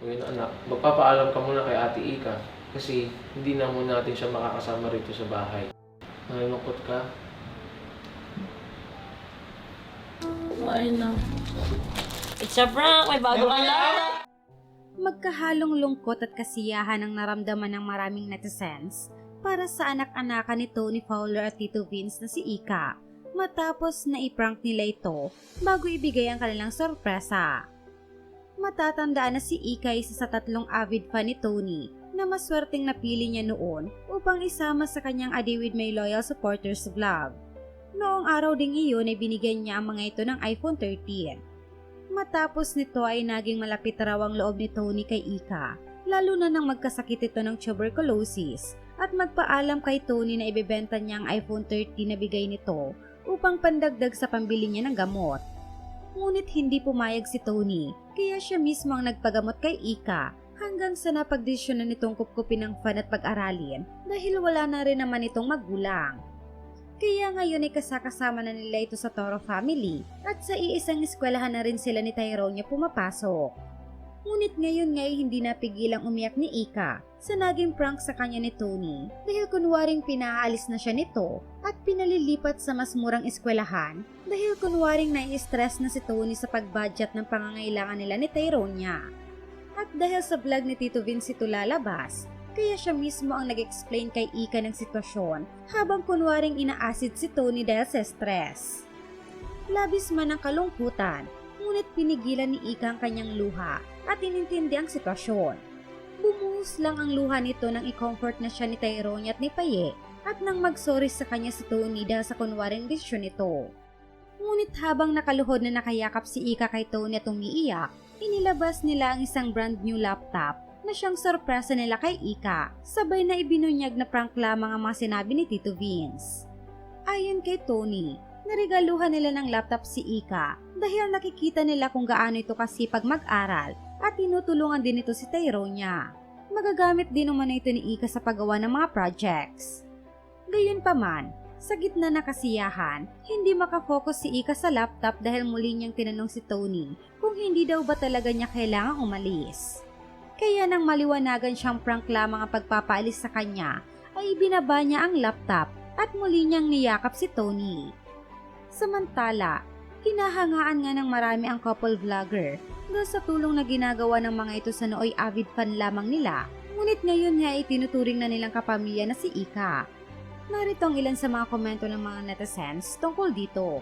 Ngayon anak, magpapaalam ka muna kay Ate Ika kasi hindi na muna natin siya makakasama rito sa bahay. Nalulungkot ka? Ay na. It's a prank! May bago laro! Magkahalong lungkot at kasiyahan ang naramdaman ng maraming netizens para sa anak-anakan ni Tony Fowler at Tito Vince na si Ika matapos na iprank nila ito bago ibigay ang kanilang sorpresa. Matatandaan na si Ika isa sa tatlong avid fan ni Tony na maswerteng napili niya noon upang isama sa kanyang Adi with My Loyal Supporters vlog. Noong araw ding iyon ay binigyan niya ang mga ito ng iPhone 13. Matapos nito ay naging malapit raw ang loob ni Tony kay Ika, lalo na nang magkasakit ito ng tuberculosis at magpaalam kay Tony na ibebenta niya ang iPhone 13 na bigay nito upang pandagdag sa pambili niya ng gamot. Ngunit hindi pumayag si Tony, kaya siya mismo ang nagpagamot kay Ika hanggang sa napagdesisyonan nitong kupkupin ng fan at pag-aralin dahil wala na rin naman itong magulang. Kaya ngayon ay kasakasama na nila ito sa Toro family at sa iisang eskwelahan na rin sila ni Tyrone niya pumapasok. Ngunit ngayon ngay hindi napigilang umiyak ni Ika sa naging prank sa kanya ni Tony dahil kunwaring pinaalis na siya nito at pinalilipat sa mas murang eskwelahan dahil kunwaring nai-stress na si Tony sa pag-budget ng pangangailangan nila ni Tyrone niya. At dahil sa vlog ni Tito Vince ito lalabas, kaya siya mismo ang nag-explain kay Ika ng sitwasyon habang kunwaring inaasid si Tony dahil sa stress. Labis man ang kalungkutan, ngunit pinigilan ni Ika ang kanyang luha at inintindi ang sitwasyon. Bumuhos lang ang luha nito nang i-comfort na siya ni Tyrone at ni Paye at nang mag-sorry sa kanya si Tony dahil sa kunwaring desisyon nito. Ngunit habang nakaluhod na nakayakap si Ika kay Tony at umiiyak, inilabas nila ang isang brand new laptop na siyang sorpresa nila kay Ika, sabay na ibinunyag na prank lamang ang mga sinabi ni Tito Vince. Ayon kay Tony, narigaluhan nila ng laptop si Ika dahil nakikita nila kung gaano ito kasipag mag-aral at tinutulungan din ito si Tyrone niya. Magagamit din naman ito ni Ika sa paggawa ng mga projects. Gayunpaman, sa gitna na kasiyahan, hindi makafocus si Ika sa laptop dahil muli niyang tinanong si Tony kung hindi daw ba talaga niya kailangang umalis. Kaya nang maliwanagan siyang prank lamang ang pagpapaalis sa kanya, ay ibinaba niya ang laptop at muli niyang niyakap si Tony. Samantala, hinahangaan nga ng marami ang couple vlogger dahil sa tulong na ginagawa ng mga ito sa nooy avid fan lamang nila, ngunit ngayon nga ay tinuturing na nilang kapamilya na si Ika. Narito ang ilan sa mga komento ng mga netizens tungkol dito.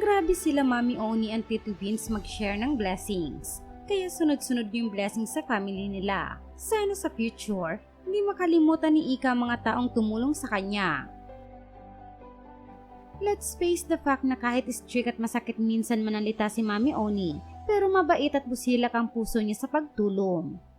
Grabe sila Mami Oni and Tito Vince mag-share ng blessings. Kaya sunod-sunod yung blessings sa family nila. Sana sa future, hindi makalimutan ni Ika mga taong tumulong sa kanya. Let's face the fact na kahit strict at masakit minsan manalita si Mami Oni, pero mabait at busilak ang puso niya sa pagtulong.